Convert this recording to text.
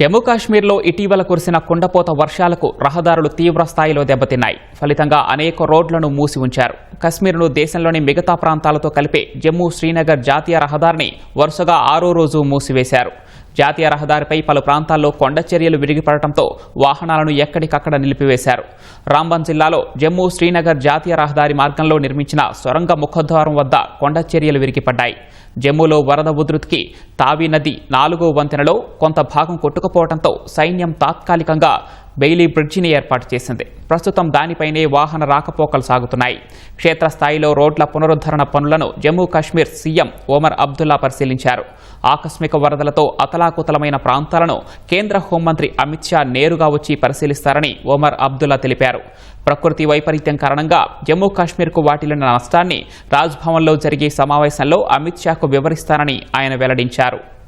జమ్మూ కాశ్మీర్లో ఇటీవల కురిసిన కుండపోత వర్షాలకు రహదారులు తీవ్ర స్థాయిలో దెబ్బతిన్నాయి. ఫలితంగా అనేక రోడ్లను మూసి ఉంచారు. కశ్మీర్ను దేశంలోని మిగతా ప్రాంతాలతో కలిపే జమ్మూ శ్రీనగర్ జాతీయ రహదారిని వరుసగా ఆరో రోజు మూసివేశారు. జాతీయ రహదారిపై పలు ప్రాంతాల్లో కొండ చర్యలు విరిగిపడటంతో వాహనాలను ఎక్కడికక్కడ నిలిపివేశారు. రాంబన్ జిల్లాలో జమ్మూ శ్రీనగర్ జాతీయ రహదారి మార్గంలో నిర్మించిన సొరంగ ముఖద్వారం వద్ద కొండ చర్యలు విరిగిపడ్డాయి. జమ్మూలో వరద ఉధృతికి తావి నది నాలుగో వంతెనలో కొంత భాగం కొట్టుకుపోవడంతో సైన్యం తాత్కాలికంగా బెయిలీ బ్రిడ్జిని ఏర్పాటు చేసింది. ప్రస్తుతం దానిపైనే వాహన రాకపోకలు సాగుతున్నాయి. క్షేత్రస్థాయిలో రోడ్ల పునరుద్ధరణ పనులను జమ్మూ కాశ్మీర్ సీఎం ఓమర్ అబ్దుల్లా పరిశీలించారు. ఆకస్మిక వరదలతో అతలాకుతలమైన ప్రాంతాలను కేంద్ర హోంమంత్రి అమిత్ షా నేరుగా వచ్చి పరిశీలిస్తారని ఓమర్ అబ్దుల్లా తెలిపారు. ప్రకృతి వైపరీత్యం కారణంగా జమ్మూ కాశ్మీర్కు వాటిల్లిన నష్టాన్ని రాజ్భవన్లో జరిగే సమావేశంలో అమిత్ షాకు వివరిస్తారని ఆయన వెల్లడించారు.